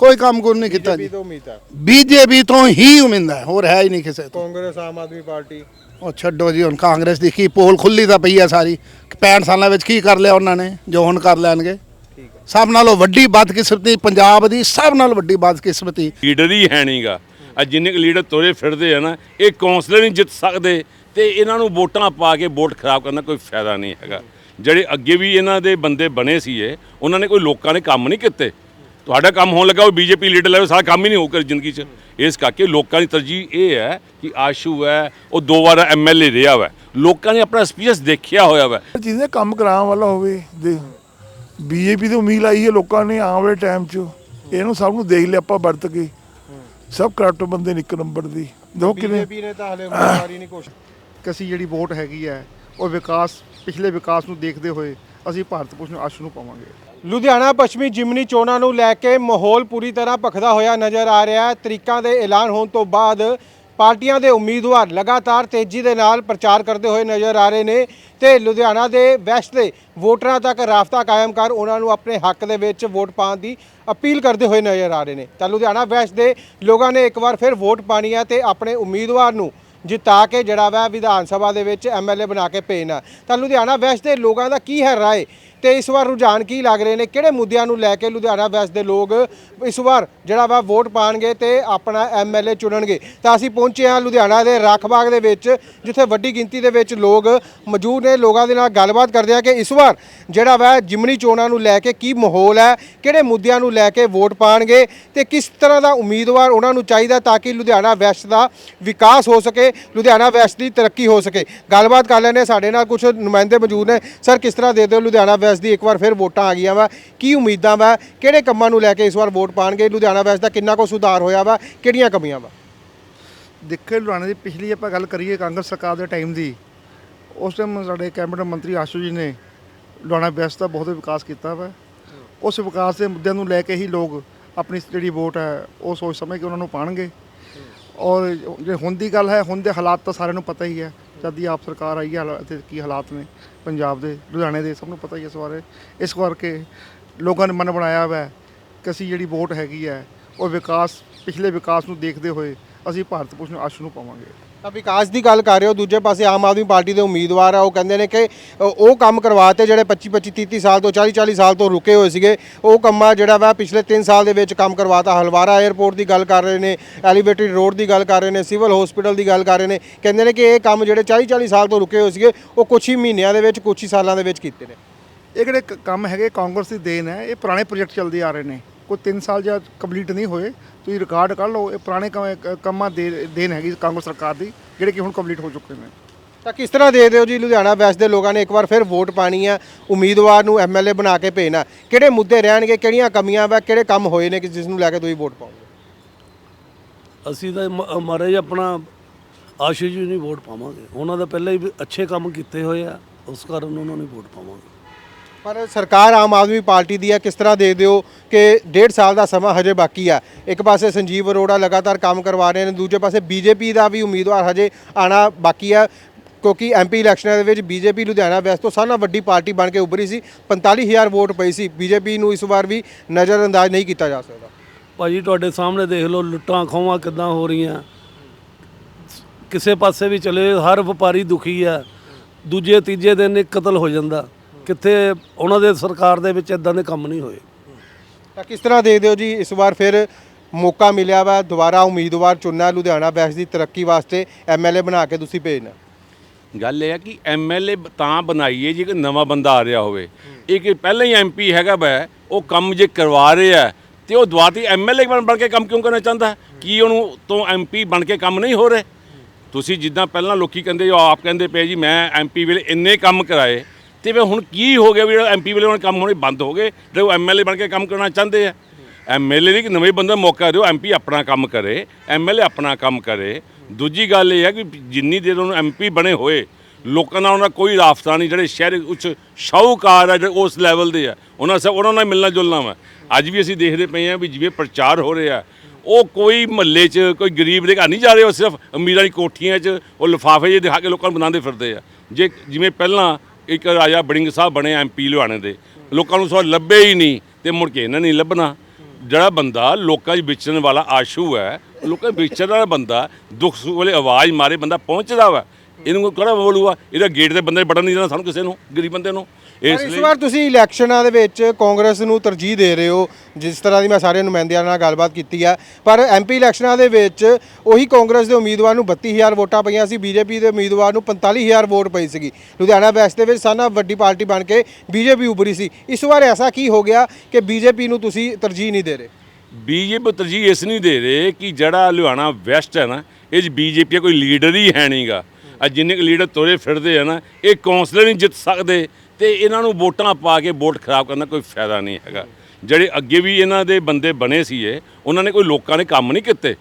ਕੋਈ ਕੰਮ ਕੋਈ ਨਹੀਂ ਕੀਤਾ ਜੀ ਤੋਂ ਉਮੀਦ ਹੈ ਬੀਜੇਪੀ ਤੋਂ ਹੀ ਉਮੀਦ ਹੈ ਹੋਰ ਹੈ ਹੀ ਨਹੀਂ ਕਿਸੇ ਤੋਂ। ਕਾਂਗਰਸ ਆਮ ਆਦਮੀ ਪਾਰਟੀ। ਉਹ ਛੱਡੋ ਜੀ ਹੁਣ ਕਾਂਗਰਸ ਦੀ ਕੀ ਪੋਲ ਖੁੱਲੀ ਤਾਂ ਪਈ ਆ ਸਾਰੀ। 65 ਸਾਲਾਂ ਵਿੱਚ ਕੀ ਕਰ ਲਿਆ ਉਹਨਾਂ ਨੇ ਜੋ ਹੁਣ ਕਰ ਲੈਣਗੇ। ਠੀਕ ਹੈ ਸਭ ਨਾਲੋਂ ਵੱਡੀ ਬਦਕਿਸਮਤੀ ਪੰਜਾਬ ਦੀ ਸਭ ਨਾਲੋਂ ਵੱਡੀ ਬਦਕਿਸਮਤੀ। ਲੀਡਰ ਹੀ ਹੈ ਨਹੀਂਗਾ ਆ ਜਿੰਨੇ ਕੁ ਲੀਡਰ ਤੋਰੇ ਫਿਰਦੇ ਆ ਨਾ ਇਹ ਕੌਂਸਲਰ ਨਹੀਂ ਜਿੱਤ ਸਕਦੇ ਤੇ ਇਹਨਾਂ ਨੂੰ ਵੋਟਾਂ ਪਾ ਕੇ ਵੋਟ ਖਰਾਬ ਕਰਨ ਦਾ ਕੋਈ ਫਾਇਦਾ ਨਹੀਂ ਹੈਗਾ। ਜਿਹੜੇ ਅੱਗੇ ਵੀ ਇਹਨਾਂ ਦੇ ਬੰਦੇ ਬਣੇ ਸੀਏ ਉਹਨਾਂ ਨੇ ਕੋਈ ਲੋਕਾਂ ਨੇ ਕੰਮ ਨਹੀਂ ਕੀਤੇ। ਤੁਹਾਡਾ ਕੰਮ ਹੋਣ ਲੱਗਾ ਉਹ ਬੀਜੇਪੀ ਲੀਡਰ ਲੈ ਸਾਰਾ ਕੰਮ ਹੀ ਨਹੀਂ ਹੋ ਕਰ ਜ਼ਿੰਦਗੀ 'ਚ। ਇਸ ਕਰਕੇ ਲੋਕਾਂ ਦੀ ਤਰਜੀਹ ਇਹ ਹੈ ਕਿ ਆਸ਼ੂ ਹੈ ਉਹ ਦੋ ਵਾਰ ਐਮਐਲਏ ਰਿਹਾ ਵਾ। ਲੋਕਾਂ ਨੇ ਆਪਣਾ ਐਕਸਪੀਰੀਅੰਸ ਦੇਖਿਆ ਹੋਇਆ ਵਾ। ਜਿਹਨੇ ਕੰਮ ਕਰਾਉਣ ਵਾਲਾ ਹੋਵੇ ਦੇ ਬੀਜੇਪੀ ਤੋਂ ਉਮੀਦ ਲਾਈ ਹੈ ਲੋਕਾਂ ਨੇ ਆਉਣ ਵਾਲੇ ਟਾਈਮ 'ਚ। ਇਹਨੂੰ ਸਭ ਨੂੰ ਦੇਖ ਲਿਆ ਆਪਾਂ ਵਰਤ ਕੇ। ਸਭ ਕਰਪਟ ਬੰਦੇ ਨੇ ਇੱਕ ਨੰਬਰ ਦੀ। ਦੇਖੋ ਕਿਵੇਂ ਬੀਜੇਪੀ ਨੇ ਤਾਂ ਹਲੇ ਉਮੀਦਵਾਰੀ ਨਹੀਂ ਘੋਸ਼ਿਤ ਕਿ ਅਸੀਂ ਜਿਹੜੀ ਵੋਟ ਹੈਗੀ ਹੈ ਉਹ ਵਿਕਾਸ ਪਿਛਲੇ ਵਿਕਾਸ ਨੂੰ ਦੇਖਦੇ ਹੋਏ ਅਸੀਂ ਭਾਰਤ ਭੂਸ਼ਣ ਆਸ਼ੂ ਨੂੰ ਪਾਵਾਂਗੇ। ਲੁਧਿਆਣਾ ਪੱਛਮੀ ਜਿਮਨੀ ਚੋਣਾਂ ਨੂੰ ਲੈ ਕੇ ਮਾਹੌਲ ਪੂਰੀ ਤਰ੍ਹਾਂ ਭਖਦਾ ਹੋਇਆ ਨਜ਼ਰ ਆ ਰਿਹਾ ਹੈ। ਤਰੀਕਾਂ ਦੇ ਐਲਾਨ ਹੋਣ ਤੋਂ ਬਾਅਦ ਪਾਰਟੀਆਂ ਦੇ ਉਮੀਦਵਾਰ ਲਗਾਤਾਰ ਤੇਜ਼ੀ ਦੇ ਨਾਲ ਪ੍ਰਚਾਰ ਕਰਦੇ ਹੋਏ ਨਜ਼ਰ ਆ ਰਹੇ ਨੇ ਤੇ ਲੁਧਿਆਣਾ ਦੇ ਵੈਸਟ ਦੇ ਵੋਟਰਾਂ ਤੱਕ ਰਾਫਤਾ ਕਾਇਮ ਕਰ ਉਹਨਾਂ ਨੂੰ ਆਪਣੇ ਹੱਕ ਦੇ ਵਿੱਚ ਵੋਟ ਪਾਉਣ ਦੀ ਅਪੀਲ ਕਰਦੇ ਹੋਏ ਨਜ਼ਰ ਆ ਰਹੇ ਨੇ। ਤਾਂ ਲੁਧਿਆਣਾ ਵੈਸਟ ਦੇ ਲੋਕਾਂ ਨੇ ਇੱਕ ਵਾਰ ਫਿਰ ਵੋਟ ਪਾਣੀ ਹੈ ਤੇ ਆਪਣੇ ਉਮੀਦਵਾਰ ਨੂੰ ਜਿਤਾ ਕੇ ਜਿਹੜਾ ਵਾ ਵਿਧਾਨ ਸਭਾ ਦੇ ਵਿੱਚ ਐਮਐਲਏ ਬਣਾ ਕੇ ਭੇਜਣਾ। ਤਾਂ ਲੁਧਿਆਣਾ ਵੈਸਟ ਦੇ ਲੋਕਾਂ ਦਾ ਕੀ ਹੈ ਰਾਏ? ਤੇ ਇਸ ਵਾਰ ਰੁਝਾਨ ਕੀ ਲੱਗ ਰਹੇ ਨੇ? ਕਿਹੜੇ ਮੁੱਦਿਆਂ ਨੂੰ ਲੈ ਕੇ ਲੁਧਿਆਣਾ ਵੈਸਟ ਦੇ ਲੋਕ ਇਸ ਵਾਰ ਜਿਹੜਾ ਵਾ ਵੋਟ ਪਾਣਗੇ ਤੇ ਆਪਣਾ ਐਮਐਲਏ ਚੁਣਨਗੇ? ਤਾਂ ਅਸੀਂ ਪਹੁੰਚੇ ਹਾਂ ਲੁਧਿਆਣਾ ਦੇ ਰੱਖਬਾਗ ਦੇ ਵਿੱਚ, ਜਿੱਥੇ ਵੱਡੀ ਗਿਣਤੀ ਦੇ ਵਿੱਚ ਲੋਕ ਮੌਜੂਦ ਨੇ। ਲੋਕਾਂ ਦੇ ਨਾਲ ਗੱਲਬਾਤ ਕਰਦੇ ਆ ਕਿ ਇਸ ਵਾਰ ਜਿਹੜਾ ਵਾ ਜਿਮਨੀ ਚੋਣਾਂ ਨੂੰ ਲੈ ਕੇ ਕੀ ਮਾਹੌਲ ਹੈ, ਕਿਹੜੇ ਮੁੱਦਿਆਂ ਨੂੰ ਲੈ ਕੇ ਵੋਟ ਪਾਣਗੇ ਤੇ ਕਿਸ ਤਰ੍ਹਾਂ ਦਾ ਉਮੀਦਵਾਰ ਉਹਨਾਂ ਨੂੰ ਚਾਹੀਦਾ ਤਾਂ ਕਿ ਲੁਧਿਆਣਾ ਵੈਸਟ ਦਾ ਵਿਕਾਸ ਹੋ ਸਕੇ, ਲੁਧਿਆਣਾ ਵੈਸਟ ਦੀ ਤਰੱਕੀ ਹੋ ਸਕੇ। ਗੱਲਬਾਤ ਕਰ ਲੈਣੇ ਸਾਡੇ ਨਾਲ ਕੁਝ ਨੁਮਾਇੰਦੇ ਮੌਜੂਦ ਨੇ। ਸਰ, ਕਿਸ ਤਰ੍ਹਾਂ ਦੇ ਦਿਓ ਲੁਧਿਆਣਾ ਵੈਸਟ ਦੀ ਇੱਕ ਵਾਰ ਫਿਰ ਵੋਟਾਂ ਆ ਗਈਆਂ ਵਾ। ਕੀ ਉਮੀਦਾਂ ਵਾ? ਕਿਹੜੇ ਕੰਮਾਂ ਨੂੰ ਲੈ ਕੇ ਇਸ ਵਾਰ ਵੋਟ ਪਾਣਗੇ? ਲੁਧਿਆਣਾ ਵੈਸ ਦਾ ਕਿੰਨਾ ਕੁ ਸੁਧਾਰ ਹੋਇਆ ਵਾ? ਕਿਹੜੀਆਂ ਕਮੀਆਂ ਵਾ? ਦੇਖੇ, ਲੁਧਿਆਣੇ ਦੀ ਪਿਛਲੀ ਆਪਾਂ ਗੱਲ ਕਰੀਏ ਕਾਂਗਰਸ ਸਰਕਾਰ ਦੇ ਟਾਈਮ ਦੀ, ਉਸ ਟਾਈਮ ਸਾਡੇ ਕੈਬਨਿਟ ਮੰਤਰੀ ਆਸ਼ੂ ਜੀ ਨੇ ਲੁਧਿਆਣਾ ਵੈਸ ਦਾ ਬਹੁਤ ਵਿਕਾਸ ਕੀਤਾ ਵਾ। ਉਸ ਵਿਕਾਸ ਦੇ ਮੁੱਦਿਆਂ ਨੂੰ ਲੈ ਕੇ ਹੀ ਲੋਕ ਆਪਣੀ ਜਿਹੜੀ ਵੋਟ ਹੈ, ਉਹ ਸੋਚ ਸਮਝ ਕੇ ਉਹਨਾਂ ਨੂੰ ਪਾਣਗੇ। ਔਰ ਜੇ ਹੁਣ ਦੀ ਗੱਲ ਹੈ, ਹੁਣ ਦੇ ਹਾਲਾਤ ਤਾਂ ਸਾਰਿਆਂ ਨੂੰ ਪਤਾ ਹੀ ਹੈ, ਜਦ ਦੀ ਆਪ ਸਰਕਾਰ ਆਈ ਹੈ, ਹਾਲਾ- ਕੀ ਹਾਲਾਤ ਨੇ। ਪੰਜਾਬ ਦੇ, ਲੁਧਿਆਣੇ ਦੇ, ਸਭ ਨੂੰ ਪਤਾ ਹੀ ਹੈ ਇਸ ਬਾਰੇ। ਇਸ ਕਰਕੇ ਲੋਕਾਂ ਨੇ ਮਨ ਬਣਾਇਆ ਹੋਇਆ ਹੈ ਕਿ ਅਸੀਂ ਜਿਹੜੀ ਵੋਟ ਹੈਗੀ ਹੈ, ਉਹ ਵਿਕਾਸ, ਪਿਛਲੇ ਵਿਕਾਸ ਨੂੰ ਦੇਖਦੇ ਹੋਏ ਅਸੀਂ ਭਾਰਤ ਭੂਸ਼ਣ ਆਸ਼ੂ ਨੂੰ ਪਾਵਾਂਗੇ। ਤਾਂ ਵਿਕਾਸ ਦੀ ਗੱਲ ਕਰ ਰਹੇ ਹੋ, ਦੂਜੇ ਪਾਸੇ ਆਮ ਆਦਮੀ ਪਾਰਟੀ ਦੇ ਉਮੀਦਵਾਰ ਆ, ਉਹ ਕਹਿੰਦੇ ਨੇ ਕਿ ਉਹ ਕੰਮ ਕਰਵਾਤੇ ਜਿਹੜੇ 25 25 30 30 ਸਾਲ ਤੋਂ 40 40 ਸਾਲ ਤੋਂ ਰੁਕੇ ਹੋਏ ਸੀਗੇ। ਉਹ ਕੰਮਾਂ ਜਿਹੜਾ ਵਾ, ਪਿਛਲੇ 3 ਸਾਲ ਦੇ ਵਿੱਚ ਕੰਮ ਕਰਵਾਤਾ। ਹਲਵਾਰਾ 에ਅਰਪੋਰਟ ਦੀ ਗੱਲ ਕਰ ਰਹੇ ਨੇ ਐਲੀਵੇਟਡ ਰੋਡ ਦੀ ਗੱਲ ਕਰ ਰਹੇ ਨੇ ਸਿਵਲ ਹਸਪੀਟਲ ਦੀ ਗੱਲ ਕਰ ਰਹੇ ਨੇ। ਕਹਿੰਦੇ ਨੇ ਕਿ ਇਹ ਕੰਮ ਜਿਹੜੇ 40 40 ਸਾਲ ਤੋਂ ਰੁਕੇ ਹੋਏ ਸੀਗੇ, ਉਹ ਕੁਝ ਹੀ ਮਹੀਨਿਆਂ ਦੇ ਵਿੱਚ ਕੁਝ ਹੀ ਸਾਲਾਂ ਦੇ ਵਿੱਚ ਕੀਤੇ ਨੇ। ਇਹ ਜਿਹੜੇ ਕ- ਕੰਮ ਹੈਗੇ ਕਾਂਗਰਸ ਦੀ ਦੇਣ ਹੈ, ਇਹ ਪੁਰਾਣੇ ਪ੍ਰੋਜੈਕਟ ਚੱਲਦੇ ਆ ਰਹੇ ਨੇ। ਕੋਈ 3 ਸਾਲ ਜਾਂ ਕੰਪਲੀਟ ਨਹੀਂ ਹੋਏ। ਤੁਸੀਂ ਰਿਕਾਰਡ ਕਰ ਲਓ ਇਹ ਪੁਰਾਣੇ ਕੰਮ- ਕੰਮਾਂ ਦੇ ਦੇਣ ਹੈਗੀ ਕਾਂਗਰਸ ਸਰਕਾਰ ਦੀ ਜਿਹੜੇ ਕਿ ਹੁਣ ਕੰਪਲੀਟ ਹੋ ਚੁੱਕੇ ਨੇ। ਤਾਂ ਕਿਸ ਤਰ੍ਹਾਂ ਦੇ ਦਿਓ ਜੀ ਲੁਧਿਆਣਾ ਵੈਸਟ ਦੇ ਲੋਕਾਂ ਨੇ ਇੱਕ ਵਾਰ ਫਿਰ ਵੋਟ ਪਾਣੀ ਆ ਉਮੀਦਵਾਰ ਨੂੰ ਐਮਐਲਏ ਬਣਾ ਕੇ ਭੇਜਣਾ। ਕਿਹੜੇ ਮੁੱਦੇ ਰਹਿਣਗੇ ਕਿਹੜੀਆਂ ਕਮੀਆਂ ਵਾ ਕਿਹੜੇ ਕੰਮ ਹੋਏ ਨੇ ਕਿ ਜਿਸ ਨੂੰ ਲੈ ਕੇ ਤੁਸੀਂ ਵੋਟ ਪਾਓਗੇ? ਅਸੀਂ ਤਾਂ ਮ- ਮਹਾਰਾਜ ਆਪਣਾ ਆਸ਼ੀਸ਼ ਜੀ ਨੂੰ ਵੋਟ ਪਾਵਾਂਗੇ। ਉਹਨਾਂ ਦਾ ਪਹਿਲਾਂ ਹੀ ਅੱਛੇ ਕੰਮ ਕੀਤੇ ਹੋਏ ਆ ਉਸ ਕਾਰਨ ਉਹਨਾਂ ਨੂੰ ਵੋਟ ਪਾਵਾਂਗੇ। ਪਰ ਸਰਕਾਰ ਆਮ ਆਦਮੀ ਪਾਰਟੀ ਦੀ ਹੈ, ਕਿਸ ਤਰ੍ਹਾਂ ਦੇ ਦਿਓ ਕਿ ਡੇਢ ਸਾਲ ਦਾ ਸਮਾਂ ਹਜੇ ਬਾਕੀ ਆ? ਇੱਕ ਪਾਸੇ ਸੰਜੀਵ ਅਰੋੜਾ ਲਗਾਤਾਰ ਕੰਮ ਕਰਵਾ ਰਹੇ ਨੇ, ਦੂਜੇ ਪਾਸੇ ਬੀਜੇਪੀ ਦਾ ਵੀ ਉਮੀਦਵਾਰ ਹਜੇ ਆਣਾ ਬਾਕੀ ਆ, ਕਿਉਂਕਿ ਐਮਪੀ ਇਲੈਕਸ਼ਨਾਂ ਦੇ ਵਿੱਚ ਬੀਜੇਪੀ ਲੁਧਿਆਣਾ ਵੈਸਟ ਤੋਂ ਸਾਰਿਆਂ ਨਾਲੋਂ ਵੱਡੀ ਪਾਰਟੀ ਬਣ ਕੇ ਉੱਭਰੀ ਸੀ 45000 ਵੋਟ ਪਈ ਸੀ। ਬੀਜੇਪੀ ਨੂੰ ਇਸ ਵਾਰ ਵੀ ਨਜ਼ਰਅੰਦਾਜ਼ ਨਹੀਂ ਕੀਤਾ ਜਾ ਸਕਦਾ। ਭਾਜੀ, ਤੁਹਾਡੇ ਸਾਹਮਣੇ ਦੇਖ ਲਓ ਲੁੱਟਾਂ ਖੋਹਾਂ ਕਿੱਦਾਂ ਹੋ ਰਹੀਆਂ। ਕਿਸੇ ਪਾਸੇ ਵੀ ਚਲੇ, ਹਰ ਵਪਾਰੀ ਦੁਖੀ ਆ। ਦੂਜੇ, ਤੀਜੇ ਦਿਨ ਇੱਕ ਕਤਲ ਹੋ ਜਾਂਦਾ। ਕਿੱਥੇ ਉਹਨਾਂ ਦੇ ਸਰਕਾਰ ਦੇ ਵਿੱਚ ਇਦਾਂ ਦੇ ਕੰਮ ਨਹੀਂ ਹੋਏ। ਤਾਂ ਕਿਸ ਤਰ੍ਹਾਂ ਦੇ ਦਿਓ ਜੀ ਇਸ ਵਾਰ ਫਿਰ ਮੌਕਾ ਮਿਲਿਆ ਵਾ ਦੁਬਾਰਾ ਉਮੀਦਵਾਰ ਚੁਣਨਾ ਲੁਧਿਆਣਾ ਵੈਸਟ ਦੀ ਤਰੱਕੀ ਵਾਸਤੇ ਐਮਐਲਏ ਬਣਾ ਕੇ ਤੁਸੀਂ ਭੇਜਣਾ। ਗੱਲ ਇਹ ਹੈ ਕਿ ਐਮਐਲਏ ਤਾਂ ਬਣਾਈਏ ਜੇ ਕੋਈ ਨਵਾਂ ਬੰਦਾ ਆ ਰਿਹਾ ਹੋਵੇ। ਇਹ ਕਿ ਪਹਿਲਾਂ ਹੀ ਐਮਪੀ ਹੈਗਾ ਵੈ ਉਹ ਕੰਮ ਜੇ ਕਰਵਾ ਰਿਹਾ ਤੇ ਉਹ ਦੁਆਤੀ ਐਮਐਲਏ ਬਣ ਬਣ ਕੇ ਕੰਮ ਕਿਉਂ ਕਰਨਾ ਚਾਹੁੰਦਾ ਕੀ ਉਹਨੂੰ ਤੋਂ ਐਮਪੀ ਬਣ ਕੇ ਕੰਮ ਨਹੀਂ ਹੋ ਰਹੇ? ਤੁਸੀਂ ਜਿੱਦਾਂ ਪਹਿਲਾਂ ਲੋਕੀ ਕਹਿੰਦੇ ਜੋ ਆਪ ਕਹਿੰਦੇ ਪਏ ਜੀ ਮੈਂ ਐਮਪੀ ਵੇਲੇ ਇੰਨੇ ਕੰਮ ਕਰਾਏ ਤੇ ਵੀ ਹੁਣ ਕੀ ਹੋ ਗਿਆ ਵੀ ਜਿਹੜਾ ਐਮਪੀ ਵੇਲੇ ਹੁਣ ਕੰਮ ਹੋਣੇ ਬੰਦ ਹੋ ਗਏ? ਤੇ ਉਹ ਐਮਐਲਏ ਬਣ ਕੇ ਕੰਮ ਕਰਨਾ ਚਾਹੁੰਦੇ ਆ। ਐਮਐਲਏ ਲਈ ਕਿ ਨਵੇਂ ਬੰਦੇ ਨੂੰ ਮੌਕਾ ਦਿਓ ਐਮਪੀ ਆਪਣਾ ਕੰਮ ਕਰੇ ਐਮਐਲਏ ਆਪਣਾ ਕੰਮ ਕਰੇ। ਦੂਜੀ ਗੱਲ ਇਹ ਹੈ ਕਿ ਜਿੰਨੀ ਦੇਰ ਉਹਨੂੰ ਐਮਪੀ ਬਣੇ ਹੋਏ, ਲੋਕਾਂ ਨਾਲ ਉਹਨਾਂ ਦਾ ਕੋਈ ਰਾਫਤਾ ਨਹੀਂ, ਜਿਹੜੇ ਸ਼ਹਿਰ ਉੱਚ ਸ਼ਾਹੂਕਾਰ ਆ, ਜਿਹੜੇ ਉਸ ਲੈਵਲ ਦੇ ਆ, ਉਹਨਾਂ ਸਭ ਉਹਨਾਂ ਨਾਲ ਮਿਲਣਾ ਜੁਲਣਾ ਵਾ। ਅੱਜ ਵੀ ਅਸੀਂ ਦੇਖਦੇ ਪਏ ਆ ਵੀ ਜਿਵੇਂ ਪ੍ਰਚਾਰ ਹੋ ਰਿਹਾ, ਉਹ ਕੋਈ ਮਹੱਲੇ 'ਚ ਕੋਈ ਗਰੀਬ ਦੇ ਘਰ ਨਹੀਂ ਜਾ ਰਹੇ, ਉਹ ਸਿਰਫ ਅਮੀਰਾਂ ਦੀ ਕੋਠੀਆਂ 'ਚ ਉਹ ਲਿਫਾਫੇ ਜਿਹੇ ਦਿਖਾ ਕੇ ਲੋਕਾਂ ਨੂੰ ਬਣਾਉਂਦੇ ਫਿਰਦੇ ਆ। ਜੇ ਜਿਵੇਂ ਪਹਿਲਾਂ ਇੱਕ ਰਾਜਾ ਬੜਿੰਗ ਸਾਹਿਬ ਬਣੇ ਐਮਪੀ ਲੁਧਿਆਣੇ ਦੇ। ਲੋਕਾਂ ਨੂੰ ਸੋ ਲੱਭੇ ਹੀ ਨਹੀਂ ਤੇ ਮੁੜ ਕੇ ਇਹਨਾਂ ਨਹੀਂ ਲੱਭਣਾ। ਜਿਹੜਾ ਬੰਦਾ ਲੋਕਾਂ 'ਚ ਵਿਚਰਨ ਵਾਲਾ ਆਸ਼ੂ ਹੈ, ਲੋਕਾਂ 'ਚ ਵਿਚਰਨ ਵਾਲਾ ਬੰਦਾ ਦੁੱਖ ਸੁੱਖ ਵੇਲੇ ਆਵਾਜ਼ ਮਾਰੇ ਬੰਦਾ ਪਹੁੰਚਦਾ ਵਾ। ਇਹਨੂੰ ਕਿਹੜਾ ਬੋਲੂਗਾ ਇਹਦਾ ਗੇਟ ਦੇ ਬੰਦੇ ਬੜਨ ਨਹੀਂ ਦੇਣਾ ਸਾਨੂੰ ਕਿਸੇ ਨੂੰ ਗਰੀਬ ਬੰਦੇ ਨੂੰ। ਇਸ ਇਸ ਲਈ ਵਾਰ ਤੁਸੀਂ ਇਲੈਕਸ਼ਨਾਂ ਦੇ ਵਿੱਚ ਕਾਂਗਰਸ ਨੂੰ ਤਰਜੀਹ ਦੇ ਰਹੇ ਹੋ ਜਿਸ ਤਰ੍ਹਾਂ ਦੀ ਮੈਂ ਸਾਰੇ ਨੁਮਾਇੰਦਿਆਂ ਨਾਲ ਗੱਲਬਾਤ ਕੀਤੀ ਹੈ ਪਰ ਐਮਪੀ ਇਲੈਕਸ਼ਨਾਂ ਦੇ ਵਿੱਚ ਉਹੀ ਕਾਂਗਰਸ ਦੇ ਉਮੀਦਵਾਰ ਨੂੰ 32000 ਵੋਟਾਂ ਪਈਆਂ ਸੀ ਬੀਜੇਪੀ ਦੇ ਉਮੀਦਵਾਰ ਨੂੰ 45000 ਵੋਟ ਪਈ ਸੀਗੀ। ਲੁਧਿਆਣਾ ਵੈਸਟ ਦੇ ਵਿੱਚ ਸਾਨਾ ਵੱਡੀ ਪਾਰਟੀ ਬਣ ਕੇ ਬੀਜੇਪੀ ਉਭਰੀ ਸੀ। ਇਸ ਵਾਰ ਐਸਾ ਕੀ ਹੋ ਗਿਆ ਕਿ ਬੀਜੇਪੀ ਨੂੰ ਤੁਸੀਂ ਤਰਜੀਹ ਨਹੀਂ ਦੇ ਰਹੇ? ਬੀਜੇਪੀ ਤਰਜੀਹ ਇਸ ਨਹੀਂ ਦੇ ਰਹੇ ਕਿ ਜਿਹੜਾ ਲੁਧਿਆਣਾ ਵੈਸਟ ਹੈ ਨਾ ਇਹ 'ਚ ਬੀਜੇਪੀ ਕੋਈ ਲੀਡਰ ਹੀ ਹੈ ਨਹੀਂਗਾ ਆ ਜਿੰਨੇ ਕੁ ਲੀਡਰ ਤੋਰੇ ਫਿਰਦੇ ਆ ਨਾ, ਇਹ ਕੌਂਸਲਰ ਨਹੀਂ ਜਿੱਤ ਸਕਦੇ ਤੇ ਇਹਨਾਂ ਨੂੰ ਵੋਟਾਂ ਪਾ ਕੇ ਵੋਟ ਖਰਾਬ ਕਰਨ ਦਾ ਕੋਈ ਫਾਇਦਾ ਨਹੀਂ ਹੈਗਾ। ਜਿਹੜੇ ਅੱਗੇ ਵੀ ਇਹਨਾਂ ਦੇ ਬੰਦੇ ਬਣੇ ਸੀ ਇਹ ਉਹਨਾਂ ਨੇ ਕੋਈ ਲੋਕਾਂ ਨੇ ਕੰਮ ਨਹੀਂ ਕੀਤੇ।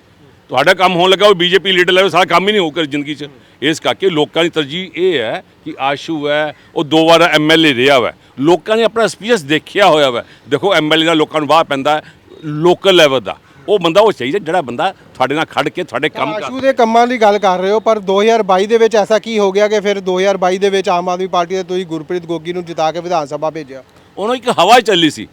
ਤੁਹਾਡਾ ਕੰਮ ਹੋਣ ਲੱਗਾ, ਉਹ ਬੀਜੇਪੀ ਲੀਡਰ ਲੈ ਸਾਰਾ ਕੰਮ ਹੀ ਨਹੀਂ ਹੋ ਕਰ ਜ਼ਿੰਦਗੀ 'ਚ। ਇਸ ਕਰਕੇ ਲੋਕਾਂ ਦੀ ਤਰਜੀਹ ਇਹ ਹੈ ਕਿ ਆਸ਼ੂ ਹੈ, ਉਹ ਦੋ ਵਾਰ ਐਮਐਲਏ ਰਿਹਾ ਵਾ। ਲੋਕਾਂ ਨੇ ਆਪਣਾ ਐਕਸਪੀਰੀਅੰਸ ਦੇਖਿਆ ਹੋਇਆ ਵਾ। ਦੇਖੋ ਐਮਐਲਏ ਦਾ ਲੋਕਾਂ ਨੂੰ ਵਾਹ ਪੈਂਦਾ ਲੋਕਲ ਲੈਵਲ ਦਾ। ਉਹ ਬੰਦਾ ਉਹ ਚਾਹੀਦਾ ਜਿਹੜਾ ਬੰਦਾ ਤੁਹਾਡੇ ਨਾਲ ਖੜ ਕੇ ਤੁਹਾਡੇ ਕੰਮ ਕਰ ਆਸ਼ੂ ਦੇ ਕੰਮਾਂ ਦੀ ਗੱਲ ਕਰ ਰਹੇ ਹੋ ਪਰ 2022 ਦੇ ਵਿੱਚ ਐਸਾ ਕੀ ਹੋ ਗਿਆ ਕਿ ਫਿਰ 2022 ਦੇ ਵਿੱਚ ਆਮ ਆਦਮੀ ਪਾਰਟੀ ਦੇ ਤੁਸੀਂ ਗੁਰਪ੍ਰੀਤ ਗੋਗੀ ਨੂੰ ਜਿਤਾ ਕੇ ਵਿਧਾਨ ਸਭਾ ਭੇਜਿਆ? ਉਹਨਾਂ ਇੱਕ ਹਵਾ ਚੱਲੀ ਸੀ।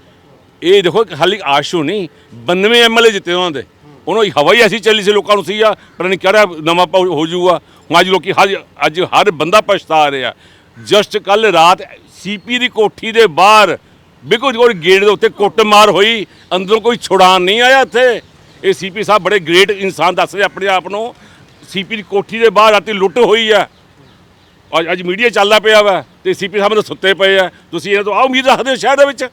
ਇਹ ਦੇਖੋ ਖਾਲੀ ਆਸ਼ੂ ਨਹੀਂ 92 ਐਮਐਲਏ ਜਿੱਤੇ ਉਹਨਾਂ ਦੇ। ਉਹਨਾਂ ਹਵਾ ਹੀ ਐਸੀ ਚੱਲੀ ਸੀ ਲੋਕਾਂ ਨੂੰ ਸੀ ਆ ਪਰ ਨਹੀਂ ਕਿਹੜਾ ਨਵਾਂ ਹੋ ਜਾਊਗਾ। ਹੁਣ ਅੱਜ ਲੋਕੀ ਅੱਜ ਹਰ ਬੰਦਾ ਪਛਤਾ ਰਿਹਾ। ਜਸਟ ਕੱਲ ਰਾਤ ਸੀਪੀ ਦੀ ਕੋਠੀ ਦੇ ਬਾਹਰ ਬਿਲਕੁਲ ਕੋਈ ਗੇਟ ਦੇ ਉੱਤੇ ਕੁੱਟਮਾਰ ਹੋਈ ਅੰਦਰੋਂ ਕੋਈ ਛੁਡਾਨ ਨਹੀਂ ਆਇਆ ਇੱਥੇ। ਇਹ ਸੀਪੀ ਸਾਹਿਬ ਬੜੇ ਗ੍ਰੇਟ ਇਨਸਾਨ ਦੱਸ ਰਹੇ ਆਪਣੇ ਆਪ ਨੂੰ। ਸੀਪੀ ਦੀ ਕੋਠੀ ਦੇ ਬਾਹਰ ਰਾਤੀ ਲੁੱਟ ਹੋਈ ਆ। ਅੱਜ ਅੱਜ ਮੀਡੀਆ ਚੱਲਦਾ ਪਿਆ ਵਾ ਤੇ ਸੀਪੀ ਸਾਹਿਬ ਤਾਂ ਸੁੱਤੇ ਪਏ ਆ। ਤੁਸੀਂ ਇਹਨਾਂ ਤੋਂ ਆ ਉਮੀਦ ਰੱਖਦੇ ਹੋ ਸ਼ਹਿਰ ਦੇ ਵਿੱਚ?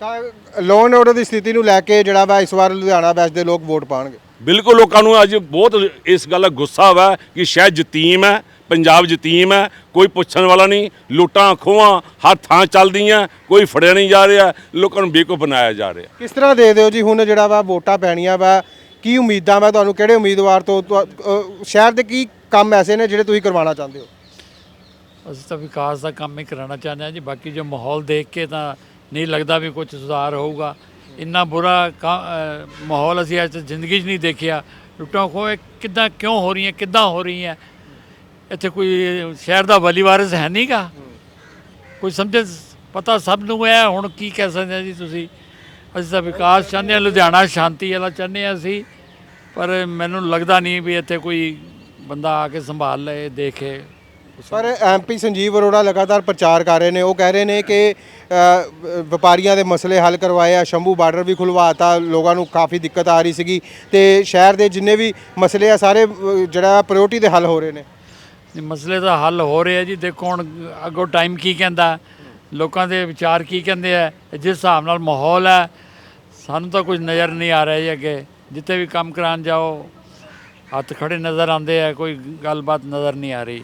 ਤਾਂ ਲੋਨ ਆਰਡਰ ਦੀ ਸਥਿਤੀ ਨੂੰ ਲੈ ਕੇ ਜਿਹੜਾ ਵਾ ਇਸ ਵਾਰ ਲੁਧਿਆਣਾ ਵੈਸਟ ਦੇ ਲੋਕ ਵੋਟ ਪਾਣਗੇ। ਬਿਲਕੁਲ ਲੋਕਾਂ ਨੂੰ ਅੱਜ ਬਹੁਤ ਇਸ ਗੱਲ ਦਾ ਗੁੱਸਾ ਵਾ ਕਿ ਸ਼ਹਿਰ ਯਤੀਮ ਹੈ ਪੰਜਾਬ ਯਤੀਮ ਹੈ ਕੋਈ ਪੁੱਛਣ ਵਾਲਾ ਨਹੀਂ ਲੁੱਟਾਂ ਖੋਹਾਂ ਹਰ ਥਾਂ ਚੱਲਦੀਆਂ ਕੋਈ ਫੜਿਆ ਨਹੀਂ ਜਾ ਰਿਹਾ ਲੋਕਾਂ ਨੂੰ ਬੇਕੂਫ ਬਣਾਇਆ ਜਾ ਰਿਹਾ। ਕਿਸ ਤਰ੍ਹਾਂ ਦੇ ਦਿਓ ਜੀ ਹੁਣ ਜਿਹੜਾ ਵਾ ਵੋਟਾਂ ਪੈਣੀਆਂ ਵਾ ਕੀ ਉਮੀਦਾਂ ਵਾ ਤੁਹਾਨੂੰ ਕਿਹੜੇ ਉਮੀਦਵਾਰ ਤੋਂ ਤੁਹਾ- ਸ਼ਹਿਰ ਦੇ ਕੀ ਕੰਮ ਐਸੇ ਨੇ ਜਿਹੜੇ ਤੁਸੀਂ ਕਰਵਾਉਣਾ ਚਾਹੁੰਦੇ ਹੋ? ਅਸੀਂ ਤਾਂ ਵਿਕਾਸ ਦਾ ਕੰਮ ਹੀ ਕਰਾਉਣਾ ਚਾਹੁੰਦੇ ਹਾਂ ਜੀ ਬਾਕੀ ਜੋ ਮਾਹੌਲ ਦੇਖ ਕੇ ਤਾਂ ਨਹੀਂ ਲੱਗਦਾ ਵੀ ਕੁਝ ਸੁਧਾਰ ਹੋਊਗਾ। ਇੰਨਾ ਬੁਰਾ ਕਾ- ਅਹ ਮਾਹੌਲ ਅਸੀਂ ਅੱਜ ਤੱਕ ਜ਼ਿੰਦਗੀ 'ਚ ਨਹੀਂ ਦੇਖਿਆ। ਲੁੱਟਾਂ ਖੋਹ ਕਿੱਦਾਂ ਕਿਉਂ ਹੋ ਰਹੀਆਂ ਕਿੱਦਾਂ ਹੋ ਰਹੀਆਂ? ਇੱਥੇ ਕੋਈ ਸ਼ਹਿਰ ਦਾ ਵਲੀ ਵਾਰਿਸ ਹੈ ਨਹੀਂਗਾ ਕੋਈ ਸਮਝੇ, ਪਤਾ ਸਭ ਨੂੰ ਹੈ, ਹੁਣ ਕੀ ਕਹਿ ਸਕਦੇ ਹਾਂ ਜੀ ਤੁਸੀਂ। ਅਸੀਂ ਤਾਂ ਵਿਕਾਸ ਚਾਹੁੰਦੇ ਹਾਂ, ਲੁਧਿਆਣਾ ਸ਼ਾਂਤੀ ਵਾਲਾ ਚਾਹੁੰਦੇ ਹਾਂ ਅਸੀਂ, ਪਰ ਮੈਨੂੰ ਲੱਗਦਾ ਨਹੀਂ ਵੀ ਇੱਥੇ ਕੋਈ ਬੰਦਾ ਆ ਕੇ ਸੰਭਾਲ ਲਏ, ਦੇਖੇ। ਪਰ ਐਮਪੀ ਸੰਜੀਵ ਅਰੋੜਾ ਲਗਾਤਾਰ ਪ੍ਰਚਾਰ ਕਰ ਰਹੇ ਨੇ। ਉਹ ਕਹਿ ਰਹੇ ਨੇ ਕਿ ਵਪਾਰੀਆਂ ਦੇ ਮਸਲੇ ਹੱਲ ਕਰਵਾਏ ਆ, ਸ਼ੰਭੂ ਬਾਰਡਰ ਵੀ ਖੁਲਵਾਤਾ, ਲੋਕਾਂ ਨੂੰ ਕਾਫੀ ਦਿੱਕਤ ਆ ਰਹੀ ਸੀਗੀ ਤੇ ਸ਼ਹਿਰ ਦੇ ਜਿੰਨੇ ਵੀ ਮਸਲੇ ਆ, ਸਾਰੇ ਜਿਹੜਾ ਪ੍ਰਾਇੋਰਟੀ ਦੇ ਹੱਲ ਹੋ ਰਹੇ ਨੇ। ਜੀ ਮਸਲੇ ਦਾ ਹੱਲ ਹੋ ਰਿਹਾ ਜੀ। ਦੇਖੋ ਹੁਣ ਅੱਗੋਂ ਟਾਈਮ ਕੀ ਕਹਿੰਦਾ ਲੋਕਾਂ ਦੇ ਵਿਚਾਰ ਕੀ ਕਹਿੰਦੇ ਆ ਜਿਸ ਹਿਸਾਬ ਨਾਲ ਮਾਹੌਲ ਹੈ ਸਾਨੂੰ ਤਾਂ ਕੁਝ ਨਜ਼ਰ ਨਹੀਂ ਆ ਰਿਹਾ ਜੀ ਅੱਗੇ। ਜਿੱਥੇ ਵੀ ਕੰਮ ਕਰਾਉਣ ਜਾਓ ਹੱਥ ਖੜੇ ਨਜ਼ਰ ਆਉਂਦੇ ਆ ਕੋਈ ਗੱਲਬਾਤ ਨਜ਼ਰ ਨਹੀਂ ਆ ਰਹੀ।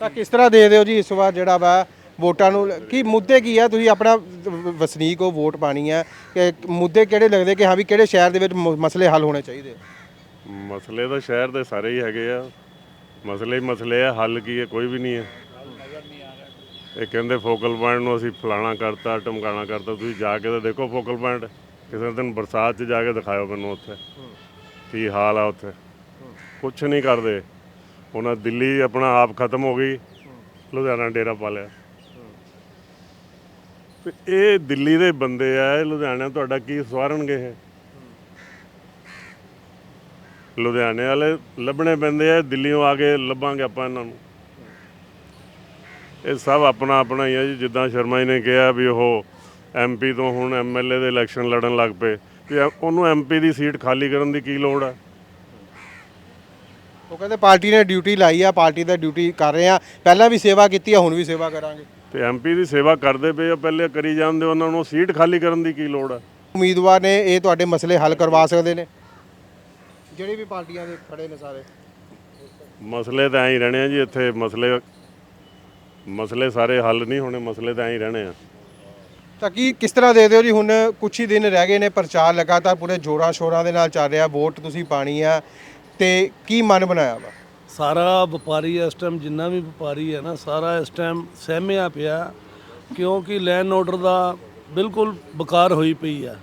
ਤਾਂ ਕਿਸ ਤਰ੍ਹਾਂ ਦੇ ਦਿਓ ਜੀ ਇਸ ਵਾਰ ਜਿਹੜਾ ਵਾ ਵੋਟਾਂ ਨੂੰ ਕੀ ਮੁੱਦੇ ਕੀ ਆ? ਤੁਸੀਂ ਆਪਣਾ ਵਸਨੀਕ ਹੋ ਵੋਟ ਪਾਣੀ ਆ। ਕਿ ਮੁੱਦੇ ਕਿਹੜੇ ਲੱਗਦੇ ਕਿ ਹਾਂ ਵੀ ਕਿਹੜੇ ਸ਼ਹਿਰ ਦੇ ਵਿੱਚ ਮ- ਮਸਲੇ ਹੱਲ ਹੋਣੇ ਚਾਹੀਦੇ ਮਸਲੇ ਤਾਂ ਸ਼ਹਿਰ ਦੇ ਸਾਰੇ ਹੀ ਹੈਗੇ ਆ। ਮਸਲੇ ਹੀ ਮਸਲੇ ਆ, ਹੱਲ ਕੀ ਹੈ ਕੋਈ ਵੀ ਨਹੀਂ ਹੈ ਇਹ ਕਹਿੰਦੇ ਫੋਕਲ ਪੁਆਇੰਟ ਨੂੰ ਅਸੀਂ ਫਲਾਣਾ ਕਰਤਾ ਟਮਕਾਣਾ ਕਰਤਾ, ਤੁਸੀਂ ਜਾ ਕੇ ਤਾਂ ਦੇਖੋ ਫੋਕਲ ਪੁਆਇੰਟ। ਕਿਸੇ ਦਿਨ ਬਰਸਾਤ 'ਚ ਜਾ ਕੇ ਦਿਖਾਇਓ ਮੈਨੂੰ ਉੱਥੇ, ਕੀ ਹਾਲ ਆ ਉੱਥੇ। ਕੁਛ ਨਹੀਂ ਕਰਦੇ। ਉਹਨਾਂ ਦਿੱਲੀ ਆਪਣਾ ਆਪ ਖਤਮ ਹੋ ਗਈ, ਲੁਧਿਆਣਾ ਡੇਰਾ ਪਾ ਲਿਆ ਤੇ ਇਹ ਦਿੱਲੀ ਦੇ ਬੰਦੇ ਆ, ਇਹ ਲੁਧਿਆਣਾ ਤੁਹਾਡਾ ਕੀ ਸਵਾਰਨਗੇ ਇਹ? ਲੁਧਿਆਣੇ ਵਾਲੇ ਲੱਭਣੇ ਪੈਂਦੇ ਆ ਦਿੱਲੀੋਂ ਆ ਕੇ ਲੱਭਾਂਗੇ ਆਪਾਂ ਇਹਨਾਂ ਨੂੰ। ਇਹ ਸਭ ਆਪਣਾ ਆਪਣਾ ਹੀ ਹੈ ਜੀ ਜਿੱਦਾਂ ਸ਼ਰਮਾ ਜੀ ਨੇ ਕਿਹਾ ਵੀ ਉਹ ਐਮਪੀ ਤੋਂ ਹੁਣ ਐਮਐਲਏ ਦੇ ਇਲੈਕਸ਼ਨ ਲੜਨ ਲੱਗ ਪਏ। ਵੀ ਉਹਨੂੰ ਐਮਪੀ ਦੀ ਸੀਟ ਖਾਲੀ ਕਰਨ ਦੀ ਕੀ ਲੋੜ ਹੈ ਉਹ ਕਹਿੰਦੇ ਪਾਰਟੀ ਨੇ ਡਿਊਟੀ ਲਾਈ ਆ ਪਾਰਟੀ ਦਾ ਡਿਊਟੀ ਕਰ ਰਹੇ ਆ। ਪਹਿਲਾਂ ਵੀ ਸੇਵਾ ਕੀਤੀ ਆ ਹੁਣ ਵੀ ਸੇਵਾ ਕਰਾਂਗੇ। ਤੇ ਐਮਪੀ ਦੀ ਸੇਵਾ ਕਰਦੇ ਪਏ ਆ ਪਹਿਲੇ ਕਰੀ ਜਾਂਦੇ ਉਹਨਾਂ ਨੂੰ ਸੀਟ ਖਾਲੀ ਕਰਨ ਦੀ ਕੀ ਲੋੜ ਹੈ ਉਮੀਦਵਾਰ ਨੇ ਇਹ ਤੁਹਾਡੇ ਮਸਲੇ ਹੱਲ ਕਰਵਾ ਸਕਦੇ ਨੇ। ਜਿਹੜੀ ਵੀ ਪਾਰਟੀਆਂ ਦੇ ਖੜੇ ਨੇ ਸਾਰੇ? ਮਸਲੇ ਤਾਂ ਐਂ ਹੀ ਰਹਿਣੇ ਆ ਜੀ ਇੱਥੇ ਮਸਲੇ ਮਸਲੇ ਸਾਰੇ ਹੱਲ ਨਹੀਂ ਹੋਣੇ ਮਸਲੇ ਤਾਂ ਐਂ ਹੀ ਰਹਿਣੇ ਆ। ਤਾਂ ਕੀ ਕਿਸ ਤਰ੍ਹਾਂ ਦੇ ਦਿਓ ਜੀ ਹੁਣ ਕੁਛ ਹੀ ਦਿਨ ਰਹਿ ਗਏ ਨੇ ਪ੍ਰਚਾਰ ਲਗਾਤਾਰ ਪੂਰੇ ਜੋਰਾਂ ਸ਼ੋਰਾਂ ਦੇ ਨਾਲ ਚੱਲ ਰਿਹਾ ਵੋਟ ਤੁਸੀਂ ਪਾਣੀ ਆ ਤੇ ਕੀ ਮਨ ਬਣਾਇਆ ਵਾ? ਸਾਰਾ ਵਪਾਰੀ ਇਸ ਟਾਈਮ ਜਿੰਨਾ ਵੀ ਵਪਾਰੀ ਹੈ ਨਾ ਸਾਰਾ ਇਸ ਟਾਈਮ ਸਹਿਮਿਆ ਪਿਆ ਕਿਉਂਕਿ ਲੈਂਡ ਆਰਡਰ ਦਾ ਬਿਲਕੁਲ ਬਕਾਰ ਹੋਈ ਪਈ ਆ।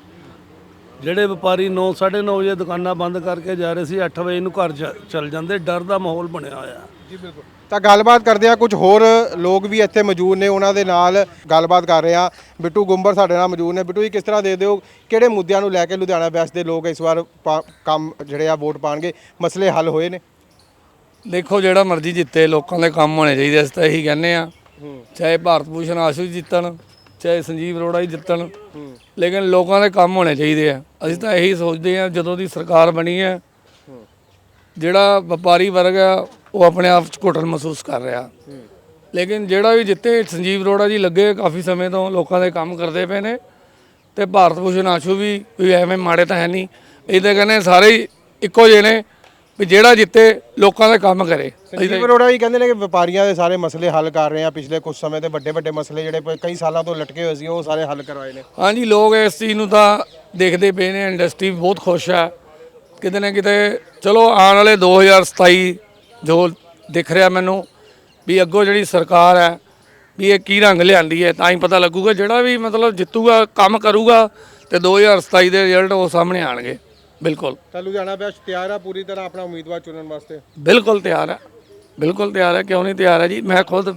ਜਿਹੜੇ ਵਪਾਰੀ 9 9:30 ਵਜੇ ਦੁਕਾਨਾਂ ਬੰਦ ਕਰਕੇ ਜਾ ਰਹੇ ਸੀ 8 ਵਜੇ ਨੂੰ ਘਰ ਚ- ਚੱਲ ਜਾਂਦੇ ਡਰ ਦਾ ਮਾਹੌਲ ਬਣਿਆ ਹੋਇਆ। ਜੀ ਬਿਲਕੁਲ। ਤਾਂ ਗੱਲਬਾਤ ਕਰਦੇ ਆ ਕੁਝ ਹੋਰ ਲੋਕ ਵੀ ਇੱਥੇ ਮੌਜੂਦ ਨੇ ਉਹਨਾਂ ਦੇ ਨਾਲ ਗੱਲਬਾਤ ਕਰ ਰਹੇ ਆ ਬਿੱਟੂ ਗੁੰਬਰ ਸਾਡੇ ਨਾਲ ਮੌਜੂਦ ਨੇ। ਬਿੱਟੂ ਜੀ ਕਿਸ ਤਰ੍ਹਾਂ ਦੇ ਦਿਓ ਕਿਹੜੇ ਮੁੱਦਿਆਂ ਨੂੰ ਲੈ ਕੇ ਲੁਧਿਆਣਾ ਵੈਸਟ ਦੇ ਲੋਕ ਇਸ ਵਾਰ ਪਾ- ਕੰਮ ਜਿਹੜੇ ਆ ਵੋਟ ਪਾਣਗੇ ਮਸਲੇ ਹੱਲ ਹੋਏ ਨੇ? ਦੇਖੋ ਜਿਹੜਾ ਮਰਜ਼ੀ ਜਿੱਤੇ ਲੋਕਾਂ ਦੇ ਕੰਮ ਹੋਣੇ ਚਾਹੀਦੇ ਅਸੀਂ ਤਾਂ ਇਹੀ ਕਹਿੰਦੇ ਆ ਚਾਹੇ ਭਾਰਤ ਭੂਸ਼ਣ ਆਸ਼ੂ ਜੀ ਜਿੱਤਣ ਚਾਹੇ ਸੰਜੀਵ ਅਰੋੜਾ ਜੀ ਜਿੱਤਣ ਲੇਕਿਨ ਲੋਕਾਂ ਦੇ ਕੰਮ ਹੋਣੇ ਚਾਹੀਦੇ ਆ। ਅਸੀਂ ਤਾਂ ਇਹੀ ਸੋਚਦੇ ਆ ਜਦੋਂ ਦੀ ਸਰਕਾਰ ਬਣੀ ਹੈ। ਜਿਹੜਾ ਵਪਾਰੀ ਵਰਗ ਆ ਉਹ ਆਪਣੇ ਆਪ ਚ ਘੁਟਨ ਮਹਿਸੂਸ ਕਰ ਰਿਹਾ। ਲੇਕਿਨ ਜਿਹੜਾ ਵੀ ਜਿੱਤੇ ਸੰਜੀਵ ਅਰੋੜਾ ਜੀ ਲੱਗੇ ਕਾਫੀ ਸਮੇਂ ਤੋਂ ਲੋਕਾਂ ਦੇ ਕੰਮ ਕਰਦੇ ਪਏ ਨੇ ਤੇ ਭਾਰਤ ਭੂਸ਼ਣ ਆਸ਼ੂ ਵੀ ਕੋਈ ਐਵੇਂ ਮਾੜੇ ਤਾਂ ਹੈ ਨਹੀਂ। ਇਹ ਤਾਂ ਕਹਿੰਦੇ ਸਾਰੇ ਹੀ ਇੱਕੋ ਜਿਹੇ ਨੇ ਵੀ ਜਿਹੜਾ ਜਿੱਤੇ ਲੋਕਾਂ ਦੇ ਕੰਮ ਕਰੇ। ਸੰਜੀਵ ਅਰੋੜਾ ਜੀ ਕਹਿੰਦੇ ਨੇ ਕਿ ਵਪਾਰੀਆਂ ਦੇ ਸਾਰੇ ਮਸਲੇ ਹੱਲ ਕਰ ਰਹੇ ਆ। ਪਿਛਲੇ ਕੁਝ ਸਮੇਂ ਤੇ ਵੱਡੇ ਵੱਡੇ ਮਸਲੇ ਜਿਹੜੇ ਪ- ਕਈ ਸਾਲਾਂ ਤੋਂ ਲਟਕੇ ਹੋਏ ਸੀ ਉਹ ਸਾਰੇ ਹੱਲ ਕਰਵਾਏ ਨੇ। ਹਾਂਜੀ ਲੋਕ ਇਸ ਚੀਜ਼ ਨੂੰ ਤਾਂ ਦੇਖਦੇ ਪਏ ਨੇ ਇੰਡਸਟਰੀ ਬਹੁਤ ਖੁਸ਼ ਹੈ ਕਿਤੇ ਨਾ ਕਿਤੇ ਚਲੋ ਆਉਣ ਵਾਲੇ 2027 ਜੋ ਦਿਖ ਰਿਹਾ ਮੈਨੂੰ ਵੀ ਅੱਗੋਂ ਜਿਹੜੀ ਸਰਕਾਰ ਹੈ ਵੀ ਇਹ ਕੀ ਰੰਗ ਲਿਆਂਦੀ ਹੈ ਤਾਂ ਹੀ ਪਤਾ ਲੱਗੂਗਾ। ਜਿਹੜਾ ਵੀ ਮਤਲਬ ਜਿੱਤੂਗਾ ਕੰਮ ਕਰੂਗਾ ਤੇ 2027 ਦੇ ਰਿਜ਼ਲਟ ਉਹ ਸਾਹਮਣੇ ਆਣਗੇ ਬਿਲਕੁਲ। ਤਾਂ ਲੁਧਿਆਣਾ ਵੈਸਟ ਤਿਆਰ ਆ ਪੂਰੀ ਤਰ੍ਹਾਂ ਆਪਣਾ ਉਮੀਦਵਾਰ ਚੁਣਨ ਵਾਸਤੇ? ਬਿਲਕੁਲ ਤਿਆਰ ਹੈ ਬਿਲਕੁਲ ਤਿਆਰ ਹੈ ਕਿਉਂ ਨਹੀਂ ਤਿਆਰ ਹੈ ਜੀ? ਮੈਂ ਖੁਦ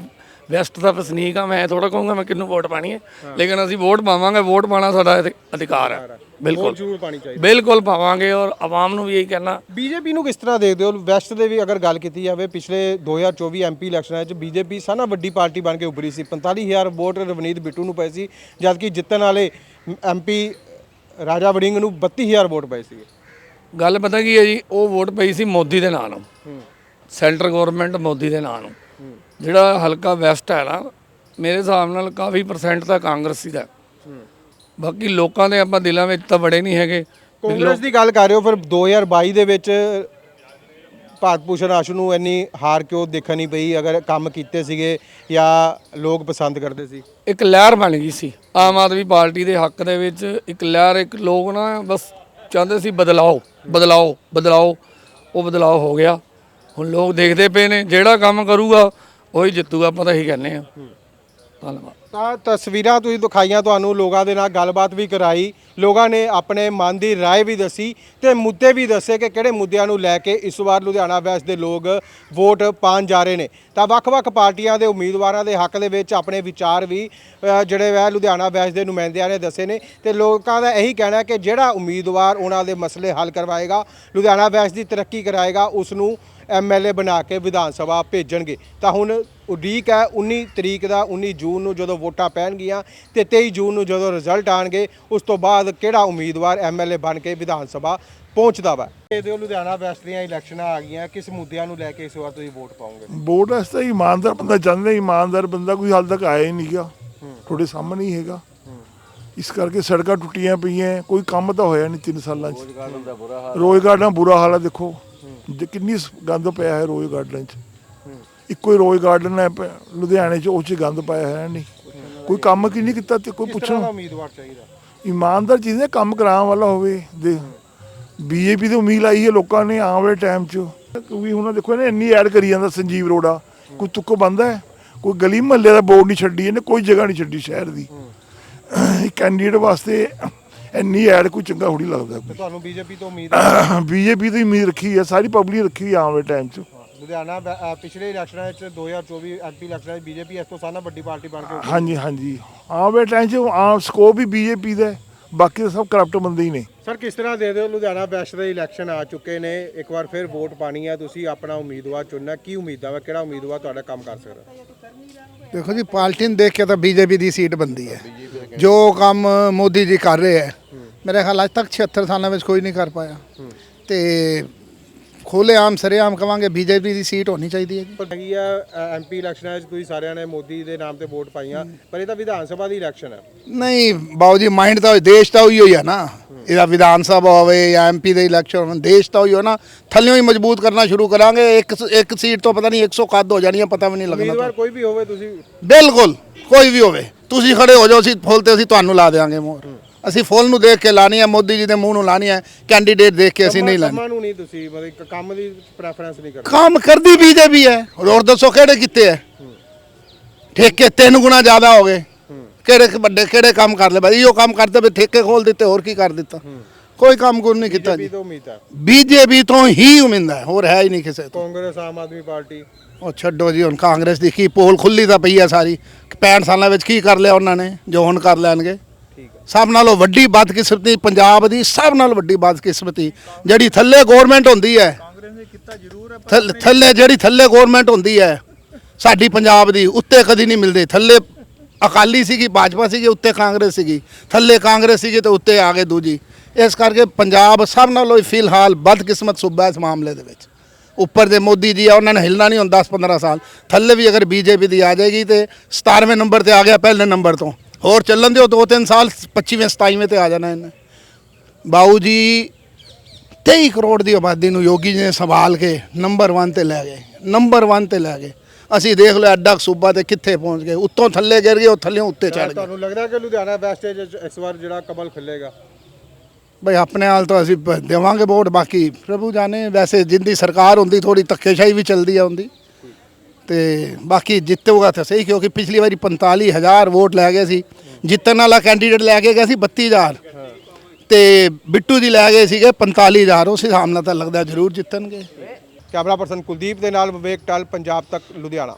ਵੈਸਟ ਦਾ ਵਸਨੀਕ ਆ ਮੈਂ ਥੋੜਾ ਕਹੂੰਗਾ ਮੈਂ ਕਿਹਨੂੰ ਵੋਟ ਪਾਣੀ ਹੈ। ਲੇਕਿਨ ਅਸੀਂ ਵੋਟ ਪਾਵਾਂਗੇ ਵੋਟ ਪਾਣਾ ਸਾਡਾ ਅਧਿ- ਅਧਿਕਾਰ ਹੈ ਬਿਲਕੁਲ। ਜ਼ਰੂਰ ਪਾਣੀ ਚਾਹੀਦੀ। ਬਿਲਕੁਲ ਪਾਵਾਂਗੇ ਔਰ ਆਵਾਮ ਨੂੰ ਵੀ ਇਹੀ ਕਹਿਣਾ। ਬੀਜੇਪੀ ਨੂੰ ਕਿਸ ਤਰ੍ਹਾਂ ਦੇਖਦੇ ਹੋ? ਵੈਸਟ ਦੇ ਵੀ ਅਗਰ ਗੱਲ ਕੀਤੀ ਜਾਵੇ ਪਿਛਲੇ 2024 ਐਮਪੀ ਇਲੈਕਸ਼ਨਾਂ ਵਿੱਚ ਬੀਜੇਪੀ ਸਾਨਾ ਵੱਡੀ ਪਾਰਟੀ ਬਣ ਕੇ ਉੱਭਰੀ ਸੀ। 45000 ਵੋਟ ਰਵਨੀਤ ਬਿੱਟੂ ਨੂੰ ਪਏ ਸੀ ਜਦਕਿ ਜਿੱਤਣ ਵਾਲੇ ਐਮਪੀ ਰਾਜਾ ਵੜਿੰਗ ਨੂੰ 32000 ਵੋਟ ਪਏ ਸੀ ਗੱਲ ਪਤਾ ਕੀ ਹੈ ਜੀ ਉਹ ਵੋਟ ਪਈ ਸੀ ਮੋਦੀ ਦੇ ਨਾਂ ਨੂੰ। ਸੈਂਟਰ ਗਵਰਨਮੈਂਟ ਮੋਦੀ ਦੇ ਨਾਂ ਨੂੰ। ਜਿਹੜਾ ਹਲਕਾ ਵੈਸਟ ਹੈ ਨਾ ਮੇਰੇ ਹਿਸਾਬ ਨਾਲ ਕਾਫੀ ਪਰਸੈਂਟ ਤਾਂ ਕਾਂਗਰਸੀ ਦਾ। ਬਾਕੀ ਲੋਕਾਂ ਦੇ ਆਪਾਂ ਦਿਲਾਂ ਵਿੱਚ ਤਾਂ ਬੜੇ ਨਹੀਂ ਹੈਗੇ। ਕਾਂਗਰਸ ਦੀ ਗੱਲ ਕਰ ਰਹੇ ਹੋ ਫਿਰ 2022 ਦੇ ਵਿੱਚ ਭਾਰਤ ਭੂਸ਼ਣ ਆਸ਼ੂ ਨੂੰ ਇੰਨੀ ਹਾਰ ਕਿਉਂ ਦੇਖਣ ਨਹੀਂ ਪਈ? ਅਗਰ ਕੰਮ ਕੀਤੇ ਸੀਗੇ ਜਾਂ ਲੋਕ ਪਸੰਦ ਕਰਦੇ ਸੀ? ਇੱਕ ਲਹਿਰ ਬਣ ਗਈ ਸੀ। ਆਮ ਆਦਮੀ ਪਾਰਟੀ ਦੇ ਹੱਕ ਦੇ ਵਿੱਚ ਇੱਕ ਲਹਿਰ ਇੱਕ ਲੋਕ ਨਾ ਬਸ ਚਾਹੁੰਦੇ ਸੀ ਬਦਲਾਓ ਬਦਲਾਓ ਬਦਲਾਓ, ਉਹ ਬਦਲਾਓ ਹੋ ਗਿਆ। ਹੁਣ ਲੋਕ ਦੇਖਦੇ ਪਏ ਨੇ, ਜਿਹੜਾ ਕੰਮ ਕਰੂਗਾ, ਉਹੀ ਜਿੱਤੂਗਾ ਆਪਾਂ ਤਾਂ ਇਹੀ ਕਹਿੰਦੇ ਆ ਧੰਨਵਾਦ ਤਾਂ ਤਸਵੀਰਾਂ ਤੁਸੀਂ ਦਿਖਾਈਆਂ ਤੁਹਾਨੂੰ ਲੋਕਾਂ ਦੇ ਨਾਲ ਗੱਲਬਾਤ ਵੀ ਕਰਾਈ ਲੋਕਾਂ ਨੇ ਆਪਣੇ ਮਨ ਦੀ رائے ਵੀ ਦੱਸੀ ਤੇ ਮੁੱਦੇ ਵੀ ਦੱਸੇ ਕਿ ਕਿਹੜੇ ਮੁੱਦਿਆਂ ਨੂੰ ਲੈ ਕੇ ਇਸ ਵਾਰ ਲੁਧਿਆਣਾ ਵੈਸਟ ਦੇ ਲੋਕ ਵੋਟ ਪਾਉਣ ਜਾ ਰਹੇ ਨੇ ਤਾਂ ਵੱਖ-ਵੱਖ ਪਾਰਟੀਆਂ ਦੇ ਉਮੀਦਵਾਰਾਂ ਦੇ ਹੱਕ ਦੇ ਵਿੱਚ ਆਪਣੇ ਵਿਚਾਰ ਵੀ ਅ, ਜਿਹੜੇ ਵੈ ਲੁਧਿਆਣਾ ਵੈਸਟ ਦੇ ਨੁਮਾਇੰਦਿਆਂ ਨੇ ਦੱਸੇ ਨੇ ਤੇ ਲੋਕਾਂ ਦਾ ਇਹੀ ਕਹਿਣਾ ਹੈ ਕਿ ਜਿਹੜਾ ਉਮੀਦਵਾਰ ਉਹਨਾਂ ਦੇ ਮਸਲੇ ਹੱਲ ਕਰਵਾਏਗਾ ਲੁਧਿਆਣਾ ਵੈਸਟ ਦੀ ਤਰੱਕੀ ਕਰਾਏਗਾ ਉਸ ਨੂੰ ਐਮਐਲਏ ਬਣਾ ਕੇ ਵਿਧਾਨ ਸਭਾ ਭੇਜਣਗੇ। ਤਾਂ ਹੁਣ ਉਡੀਕ ਹੈ 19 ਤਰੀਕ ਦਾ 19 ਜੂਨ ਨੂੰ ਜਦੋਂ ਵੋਟਾਂ ਪੈਣਗੀਆਂ ਤੇ 23 ਜੂਨ ਨੂੰ ਜਦੋਂ ਰਿਜ਼ਲਟ ਆਣਗੇ ਉਸ ਤੋਂ ਬਾਅਦ ਕਿਹੜਾ ਉਮੀਦਵਾਰ ਐਮਐਲਏ ਬਣ ਕੇ ਵਿਧਾਨ ਸਭਾ ਪਹੁੰਚਦਾ ਵਾ? ਇਹਦੇ ਲੁਧਿਆਣਾ ਵੈਸਟ ਦੀਆਂ ਇਲੈਕਸ਼ਨਾਂ ਆ ਗਈਆਂ ਕਿਸ ਮੁੱਦਿਆਂ ਨੂੰ ਲੈ ਕੇ ਇਸ ਵਾਰ ਤੁਸੀਂ ਵੋਟ ਪਾਓਗੇ? ਵੋਟ ਵਾਸਤੇ ਇਮਾਨਦਾਰ ਬੰਦਾ ਚਾਹੁੰਦਾ ਇਮਾਨਦਾਰ ਬੰਦਾ ਕੋਈ ਹਾਲ ਤੱਕ ਆਇਆ ਹੀ ਨਹੀਂਗਾ ਤੁਹਾਡੇ ਸਾਹਮਣੇ ਹੀ ਹੈਗਾ। ਇਸ ਕਰਕੇ ਸੜਕਾਂ ਟੁੱਟੀਆਂ ਪਈਆਂ ਕੋਈ ਕੰਮ ਤਾਂ ਹੋਇਆ ਨਹੀਂ 3 ਸਾਲਾਂ 'ਚ। ਰੋਜ਼ ਗਾਰਡਨ ਬੁਰਾ ਹਾਲ ਹੈ ਦੇਖੋ। ਜੇ ਕਿੰਨੀ ਗੰਦ ਪਿਆ ਹੈ ਰੋਜ਼ ਗਾਰਡਨ 'ਚ। ਇੱਕੋ ਹੀ ਰੋਜ਼ ਗਾਰਡਨ ਹੈ ਪ- ਲੁਧਿਆਣੇ 'ਚ ਉਹ 'ਚ ਗੰਦ ਪਾਇਆ ਹੈ ਨਹੀਂ। ਕੋਈ ਕੰਮ ਕੀ ਨਹੀਂ ਕੀਤਾ ਤੇ ਕੋਈ ਕਿਸ ਤਰ੍ਹਾਂ ਦਾ ਪੁੱਛੋ ਉਮੀਦਵਾਰ ਚਾਹੀਦਾ? ਇਮਾਨਦਾਰ ਚੀਜ਼ ਹੈ ਕੰਮ ਕਰਾਉਣ ਵਾਲਾ ਹੋਵੇ ਦੇ। ਬੀਜੇਪੀ ਦੀ ਉਮੀਦ ਆਈ ਹੈ ਲੋਕਾਂ ਨੇ ਆਉਣ ਵਾਲੇ ਟਾਈਮ 'ਚ। ਕਿਉਂਕਿ ਹੁਣ ਦੇਖੋ ਇਹਨੇ ਇੰਨੀ ਐਡ ਕਰੀ ਜਾਂਦਾ ਸੰਜੀਵ ਰੋੜਾ ਕੋਈ ਤੁੱਕ ਬੰਦਾ ਹੈ ਕੋਈ ਗਲੀ ਮਹੱਲੇ ਦਾ ਬੋਰਡ ਨਹੀਂ ਛੱਡੀ ਇਹਨੇ ਕੋਈ ਜਗ੍ਹਾ ਨਹੀਂ ਛੱਡੀ ਸ਼ਹਿਰ ਦੀ। ਕੈਂਡੀਡੇਟ ਵਾਸਤੇ ਇੰਨੀ ਐਡ ਕੋਈ ਚੰਗਾ ਥੋੜੀ ਲੱਗਦਾ ਤੇ ਤੁਹਾਨੂੰ ਬੀਜੇਪੀ ਤੋਂ ਉਮੀਦ ਹੈ ਬੀਜੇਪੀ ਦੀ ਉਮੀਦ ਰੱਖੀ ਹੈ ਸਾਰੀ ਪਬਲਿਕ ਰੱਖੀ ਹੋਈ ਆਉਣ ਟਾਈਮ 'ਚ। ਲੁਧਿਆਣਾ ਅ, ਪਿਛਲੇ ਇਲੈਕਸ਼ਨਾਂ ਵਿੱਚ 2024 ਐਮਪੀ ਇਲੈਕਸ਼ਨਾਂ ਵਿੱਚ ਬੀਜੇਪੀ ਇਸ ਤੋਂ ਸਾਨਾ ਵੱਡੀ ਪਾਰਟੀ ਬਣ ਕੇ ਉੱਭਰੀ। ਹਾਂਜੀ ਹਾਂਜੀ। ਵਾਲੇ ਟਾਈਮ 'ਚ ਆਮ ਸਕੋਪ ਵੀ ਬੀਜੇਪੀ ਦਾ ਹੈ, ਬਾਕੀ ਤਾਂ ਸਭ ਕਰਪਟ ਬੰਦੇ ਹੀ ਨੇ। ਸਰ ਕਿਸ ਤਰ੍ਹਾਂ ਦੇ ਦਿਓ ਲੁਧਿਆਣਾ ਵੈਸਟ ਦੇ ਇਲੈਕਸ਼ਨ ਆ ਚੁੱਕੇ ਨੇ ਇੱਕ ਵਾਰ ਫਿਰ ਵੋਟ ਪਾਣੀ ਹੈ ਤੁਸੀਂ ਆਪਣਾ ਉਮੀਦਵਾਰ ਚੁਣਨਾ ਕੀ ਉਮੀਦਾਂ ਵਾ ਕਿਹੜਾ ਉਮੀਦਵਾਰ ਤੁਹਾਡਾ ਕੰਮ ਕਰ ਸਕਦਾ? ਦੇਖੋ ਜੀ ਪਾਰਟੀ ਨੂੰ ਦੇਖ ਕੇ ਤਾਂ ਬੀਜੇਪੀ ਦੀ ਸੀਟ ਬੰਦੀ ਹੈ। ਜੋ ਕੰਮ ਮੋਦੀ ਜੀ ਕਰ ਰਹੇ ਹੈ ਮੇਰੇ ਖਿਆਲ ਅੱਜ ਤੱਕ 76 ਸਾਲਾਂ ਵਿੱਚ ਕੋਈ ਨਹੀਂ ਕਰ ਪਾਇਆ। ਤੇ ਖੋਲੇ ਆਮ ਸਰੇਆਮ ਕਵਾਂਗੇ ਬੀਜੇਪੀ ਦੀ ਸੀਟ ਹੋਣੀ ਚਾਹੀਦੀ ਹੈ ਜੀ ਪਰ ਹੈਗੀ ਆ ਐਮਪੀ ਇਲੈਕਸ਼ਨਾਂ ਵਿੱਚ ਤੁਸੀਂ ਸਾਰਿਆਂ ਨੇ ਮੋਦੀ ਦੇ ਨਾਮ ਤੇ ਵੋਟ ਪਾਈਆਂ ਪਰ ਇਹ ਤਾਂ ਵਿਧਾਨ ਸਭਾ ਦੀ ਇਲੈਕਸ਼ਨ ਹੈ। ਨਹੀਂ ਬਾਊ ਜੀ ਮਾਈਂਡ ਤਾਂ ਦੇਸ਼ ਤਾਂ ਉਹੀ ਹੋਈ ਹੈ ਨਾ। ਇਹਦਾ ਵਿਧਾਨ ਸਭਾ ਹੋਵੇ ਜਾਂ ਐਮਪੀ ਦੇ ਇਲੈਕਸ਼ਨ ਹੋਣ ਦੇਸ਼ ਤਾਂ ਉਹੀ ਹੋ ਨਾ ਥੱਲਿਓਂ ਹੀ ਮਜ਼ਬੂਤ ਕਰਨਾ ਸ਼ੁਰੂ ਕਰਾਂਗੇ ਇੱਕ ਇੱਕ ਸੀਟ ਤੋਂ ਪਤਾ ਨਹੀਂ 100 ਕੱਦ ਹੋ ਜਾਣੀਆਂ ਪਤਾ ਵੀ ਨਹੀਂ ਲੱਗਣਾ। ਉਮੀਦਵਾਰ ਕੋਈ ਵੀ ਹੋਵੇ ਤੁਸੀਂ ਬਿਲਕੁਲ। ਕੋਈ ਵੀ ਹੋਵੇ ਤੁਸੀਂ ਖੜੇ ਹੋ ਜਾਓ ਅਸੀਂ ਫੁੱਲ ਤੇ ਅਸੀਂ ਤੁਹਾਨੂੰ ਲਾ ਦੇਵਾਂਗੇ ਮੋਹਰ। ਅਸੀਂ ਫੁੱਲ ਨੂੰ ਦੇਖ ਕੇ ਲਾਣੀ ਹੈ ਮੋਦੀ ਜੀ ਦੇ ਮੂੰਹ ਨੂੰ ਲਾਣੀ ਹੈ ਕੈਂਡੀਡੇਟ ਦੇਖ ਕੇ ਅਸੀਂ ਨਹੀਂ ਲਾਣੀ। ਕੰਮਾਂ ਨੂੰ ਨਹੀਂ ਤੁਸੀਂ ਮਤਲਬ ਇੱਕ ਕੰਮ ਦੀ ਪ੍ਰੈਫਰੈਂਸ ਨਹੀਂ ਕਰਦੇ। ਕੰਮ ਕਰਦੀ ਬੀਜੇਪੀ ਹੈ। ਹੋਰ ਦੱਸੋ ਕਿਹੜੇ ਕੀਤੇ ਹੈ? ਠੇਕੇ ਤਿੰਨ ਗੁਣਾ ਜ਼ਿਆਦਾ ਹੋ ਗਏ। ਕਿਹੜੇ ਵੱਡੇ ਕਿਹੜੇ ਕੰਮ ਕਰ ਲਏ? ਭਾਈ ਇਹੋ ਕੰਮ ਕਰਦੇ ਵੀ ਠੇਕੇ ਖੋਲ ਦਿੱਤੇ ਹੋਰ ਕੀ ਕਰ ਦਿੱਤਾ? ਕੋਈ ਕੰਮ ਗੁਣ ਨਹੀਂ ਕੀਤਾ ਬੀਜੇਪੀ ਜੀ। ਤੋਂ ਉਮੀਦ ਹੈ। ਬੀਜੇਪੀ ਤੋਂ ਹੀ ਉਮੀਦ ਹੈ ਹੋਰ ਹੈ ਹੀ ਨਹੀਂ ਕਿਸੇ ਤੋਂ। ਕਾਂਗਰਸ ਆਮ ਆਦਮੀ ਪਾਰਟੀ। ਉਹ ਛੱਡੋ ਜੀ ਹੁਣ ਕਾਂਗਰਸ ਦੀ ਕੀ ਪੋਲ ਖੁੱਲੀ ਤਾਂ ਪਈ ਹੈ ਸਾਰੀ। 65 ਸਾਲਾਂ ਵਿੱਚ ਕੀ ਕਰ ਲਿਆ ਉਹਨਾਂ ਨੇ ਜੋ ਹੁਣ ਕਰ ਲੈਣਗੇ। ਸਭ ਨਾਲੋਂ ਵੱਡੀ ਬਦਕਿਸਮਤੀ ਪੰਜਾਬ ਦੀ ਸਭ ਨਾਲੋਂ ਵੱਡੀ ਬਦਕਿਸਮਤੀ ਜਿਹੜੀ ਥੱਲੇ ਗਵਰਨਮੈਂਟ ਹੁੰਦੀ ਹੈ। ਥੱਲੇ- ਜਿਹੜੀ ਥੱਲੇ ਗਵਰਨਮੈਂਟ ਹੁੰਦੀ ਹੈ ਸਾਡੀ ਪੰਜਾਬ ਦੀ ਉੱਤੇ ਕਦੀ ਨਹੀਂ ਮਿਲਦੇ। ਥੱਲੇ ਅਕਾਲੀ ਸੀਗੀ ਭਾਜਪਾ ਸੀਗੀ ਉੱਤੇ ਕਾਂਗਰਸ ਸੀਗੀ। ਥੱਲੇ ਕਾਂਗਰਸ ਸੀਗੀ ਤੇ ਉੱਤੇ ਆ ਗਏ ਦੂਜੀ। ਇਸ ਕਰਕੇ ਪੰਜਾਬ ਸਭ ਨਾਲੋਂ ਫਿਲਹਾਲ ਬਦਕਿਸਮਤ ਸੂਬਾ ਇਸ ਮਾਮਲੇ ਦੇ ਵਿੱਚ। ਉੱਪਰ ਦੇ ਮੋਦੀ ਜੀ ਆ, ਉਹਨਾਂ ਨੇ ਹਿਲਣਾ ਨਹੀਂ ਹੁੰਦਾ 10 15 ਸਾਲ। ਥੱਲੇ ਵੀ ਅਗਰ ਬੀਜੇਪੀ ਦੀ ਆ ਜਾਏਗੀ ਤੇ 17ਵੇਂ ਨੰਬਰ ਤੇ ਆ ਗਿਆ ਪਹਿਲੇ ਨੰਬਰ ਤੋਂ। ਹੋਰ ਚੱਲਣ ਦਿਓ, ਦੋ ਤਿੰਨ ਸਾਲ 25ਵੇਂ 27ਵੇਂ ਤੇ ਆ ਜਾਣਾ ਇਹਨੇ। ਬਾਊ ਜੀ 23 ਕਰੋੜ ਦੀ ਆਬਾਦੀ ਨੂੰ ਯੋਗੀ ਜੀ ਨੇ ਸੰਭਾਲ ਕੇ ਨੰਬਰ 1 ਤੇ ਲੈ ਗਏ। ਨੰਬਰ 1 ਤੇ ਲੈ ਗਏ। ਅਸੀਂ ਦੇਖ ਲਿਆ ਅੱਡਾ ਕੁ ਸੂਬਾ ਤੇ ਕਿੱਥੇ ਪਹੁੰਚ ਗਏ। ਉੱਤੋਂ ਥੱਲੇ ਗਿਰ ਗਏ, ਉਹ ਥੱਲੇ ਉੱਤੇ ਚੜ ਗਏ। ਤੁਹਾਨੂੰ ਲੱਗਦਾ ਕਿ ਲੁਧਿਆਣਾ ਬੈਸਟ ਇਸ ਵਾਰ ਜਿਹੜਾ ਕਮਲ ਖਿਲੇਗਾ? ਬਈ ਆਪਣੇ ਹਾਲ ਤਾਂ ਅਸੀਂ ਪ- ਦੇਵਾਂਗੇ ਵੋਟ, ਬਾਕੀ ਪ੍ਰਭੂ ਜਾਣੇ, ਵੈਸੇ ਜਿੰਦੀ ਸਰਕਾਰ ਹੁੰਦੀ ਥੋੜੀ ਧੱਕੇਸ਼ਾਹੀ ਵੀ ਚੱਲਦੀ ਆ ਹੁੰਦੀ ਤੇ ਬਾਕੀ ਜਿੱਤੂਗਾ ਤਾਂ ਸਹੀ, ਕਿਉਂਕਿ ਪਿਛਲੀ ਵਾਰੀ 45000 ਵੋਟ ਲੈ ਗਏ ਸੀ। ਜਿੱਤਣ ਵਾਲਾ ਕੈਂਡੀਡੇਟ ਲੈ ਕੇ ਗਿਆ ਸੀ 32000 ਤੇ ਬਿੱਟੂ ਜੀ ਲੈ ਗਏ ਸੀਗੇ 45000 ਉਸ ਹਿਸਾਬ ਨਾਲ ਤਾਂ ਲੱਗਦਾ ਜ਼ਰੂਰ ਜਿੱਤਣਗੇ। ਕੈਮਰਾ ਪਰਸਨ ਕੁਲਦੀਪ ਦੇ ਨਾਲ ਵਿਵੇਕ ਟਲ, ਪੰਜਾਬ ਤੱਕ, ਲੁਧਿਆਣਾ।